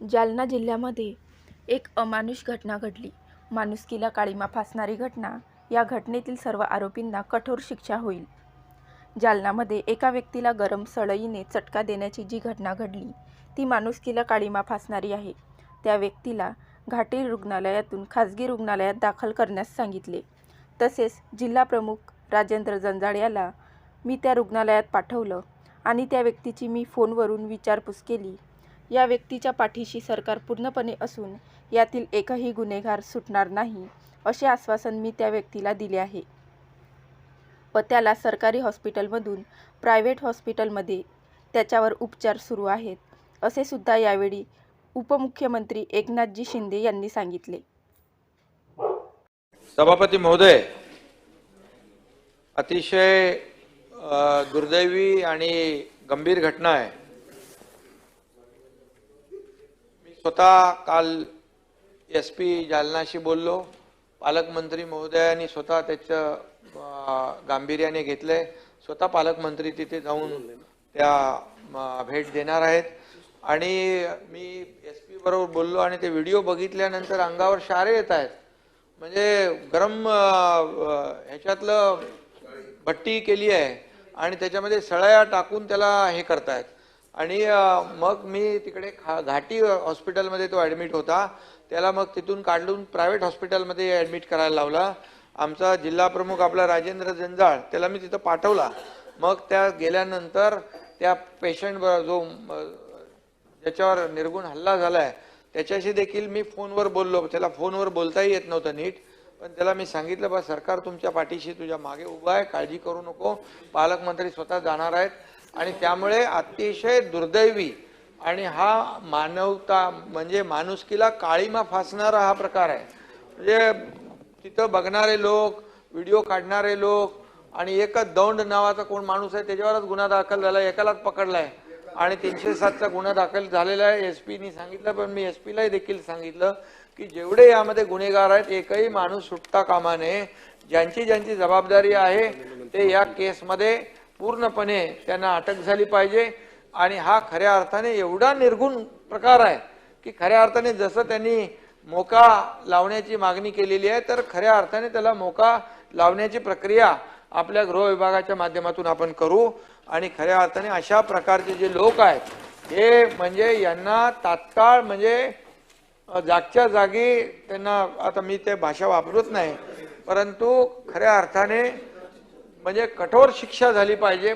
जालना जिल्ह्यामध्ये एक अमानुष घटना घडली. माणुसकीला काळीमा फासणारी घटना. या घटनेतील सर्व आरोपींना कठोर शिक्षा होईल. जालनामध्ये एका व्यक्तीला गरम सळईने चटका देण्याची जी घटना घडली ती माणुसकीला काळीमा फासणारी आहे. त्या व्यक्तीला घाटी रुग्णालयातून खाजगी रुग्णालयात दाखल करण्यास सांगितले. तसेच जिल्हाप्रमुख राजेंद्र जंजाळ याला मी त्या रुग्णालयात पाठवलं आणि त्या व्यक्तीची मी फोनवरून विचारपूस केली. या व्यक्तीच्या पाठीशी सरकार पूर्णपणे असून यातील एकही गुन्हेगार सुटणार नाही असे आश्वासन मी त्या व्यक्तीला दिले आहे. व त्याला सरकारी हॉस्पिटलमधून प्रायव्हेट हॉस्पिटलमध्ये त्याच्यावर उपचार सुरू आहेत असे सुद्धा यावेळी उपमुख्यमंत्री एकनाथजी शिंदे यांनी सांगितले. सभापती महोदय अतिशय दुर्दैवी आणि गंभीर घटना आहे मी स्वतः काल एस पी जालनाशी बोललो. पालकमंत्री महोदयांनी स्वतः त्याचं गांभीर्याने घेतलंय. स्वतः पालकमंत्री तिथे जाऊन त्या भेट देणार आहेत. आणि मी एस पी बरोबर बोललो आणि ते व्हिडिओ बघितल्यानंतर अंगावर शारे येत आहेत. म्हणजे गरम ह्याच्यातलं भट्टी केली आहे आणि त्याच्यामध्ये सळया टाकून त्याला हे करतायत. आणि मग मी तिकडे खा घाटी हॉस्पिटलमध्ये तो ॲडमिट होता. त्याला मग तिथून काढून प्रायव्हेट हॉस्पिटलमध्ये ॲडमिट करायला लावला. आमचा जिल्हा प्रमुख आपला राजेंद्र जंजाळ त्याला मी तिथं पाठवला. मग त्या गेल्यानंतर त्या पेशंट जो ज्याच्यावर निर्गुण हल्ला झालाय त्याच्याशी देखील मी फोनवर बोललो. त्याला फोनवर बोलताही येत नव्हतं नीट. पण त्याला मी सांगितलं बा सरकार तुमच्या पाठीशी तुझ्या मागे उभं आहे काळजी करू नको. पालकमंत्री स्वतः जाणार आहेत. आणि त्यामुळे अतिशय दुर्दैवी आणि हा मानवता म्हणजे माणुसकीला काळीमा फासणारा हा प्रकार आहे. म्हणजे तिथं बघणारे लोक व्हिडिओ काढणारे लोक आणि एकच दौंड नावाचा कोण माणूस आहे त्याच्यावरच गुन्हा दाखल झाला एकालाच पकडलाय. आणि तीनशे सातचा गुन्हा दाखल झालेला आहे. एस पीनी सांगितलं पण मी एस पीलाही देखील सांगितलं की जेवढे यामध्ये गुन्हेगार आहेत एकही माणूस सुटता कामा नये. ज्यांची ज्यांची जबाबदारी आहे ते या केसमध्ये पूर्णपणे त्यांना अटक झाली पाहिजे. आणि हा खऱ्या अर्थाने एवढा निर्गुण प्रकार आहे की खऱ्या अर्थाने जसं त्यांनी मोका लावण्याची मागणी केलेली आहे तर खऱ्या अर्थाने त्याला मोका लावण्याची प्रक्रिया आपल्या गृह विभागाच्या माध्यमातून आपण करू. आणि खऱ्या अर्थाने अशा प्रकारचे जे लोक आहेत हे म्हणजे यांना तात्काळ म्हणजे जागच्या जागी त्यांना आता मी ते भाषा वापरत नाही परंतु खऱ्या अर्थाने म्हणजे कठोर शिक्षा झाली पाहिजे.